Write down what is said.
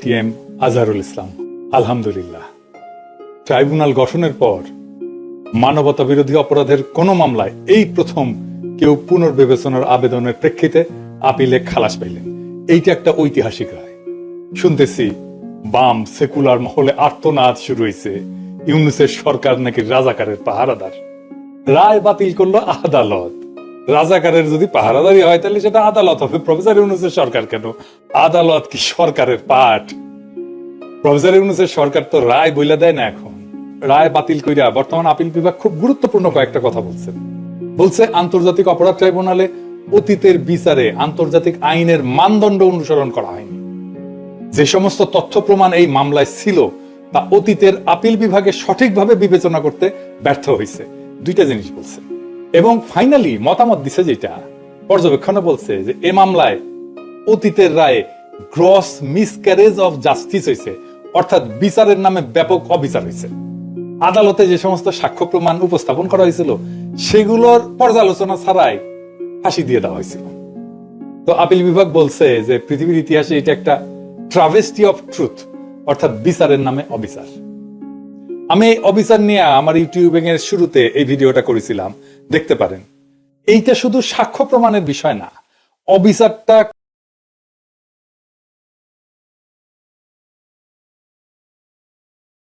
ATM Azharul Islam. আলহামদুলিল্লাহ। Tribunal গঠনের পর মানবতা বিরোধী অপরাধের কোন মামলায় এই প্রথম কেউ পুনর্বিবেচনার আবেদনের প্রেক্ষিতে আপিলে খালাস পাইলেন। এইটা একটা ঐতিহাসিক রায়। শুনতেছি বাম সেকুলার মহলে আর্তনাদ শুরু হয়েছে ইউনুসের সরকার নাকি রাজাকারের পাহারাদার। রায় বাতিল করল আদালত। রাজাকারের যদি পাহারাদারি হয়, তাহলে সেটা আদালত হবে। প্রফেসর ইউনুসের সরকার কেন? আদালত কি সরকারের পাঠ? প্রফেসর ইউনুসের সরকার তো রায় বইলা দেয় না এখন। রায় বাতিল কইরা বর্তমান আপিল বিভাগ খুব গুরুত্বপূর্ণ কয়েকটা কথা বলছেন বলছে, আন্তর্জাতিক অপরাধ ট্রাইব্যুনালে অতীতের বিচারে আন্তর্জাতিক আইনের মানদণ্ড অনুসরণ করা হয়নি। যে সমস্ত তথ্য প্রমাণ এই মামলায় ছিল, তা অতীতের আপিল বিভাগে সঠিকভাবে বিবেচনা করতে ব্যর্থ হয়েছে দুইটা জিনিস বলছে। এবং ফাইনালি মতামত দিছে যেটা, পর্যবেক্ষণে বলছে যে এ মামলায় অতীতের রায়ে গ্রস মিসক্যারেজ অফ জাস্টিস হয়েছে অর্থাৎ বিচারের নামে ব্যাপক অবিচার হয়েছে আদালতে যে সমস্ত সাক্ষ্য প্রমাণ উপস্থাপন করা হয়েছিল, সেগুলোর পর্যালোচনা ছাড়াই ফাঁসি দিয়ে দেওয়া হয়েছিল। তো আপিল বিভাগ বলছে যে পৃথিবীর ইতিহাসে এটা একটা ট্রাভেস্টি অফ ট্রুথ অর্থাৎ বিচারের নামে অবিচার। আমি অভিযান নিয়ে আমার ইউটিউবিং এর শুরুতে এই ভিডিওটা করেছিলাম। দেখতে পারেন। এইটা শুধু সাক্ষ্য প্রমাণের বিষয় না অবিচারটা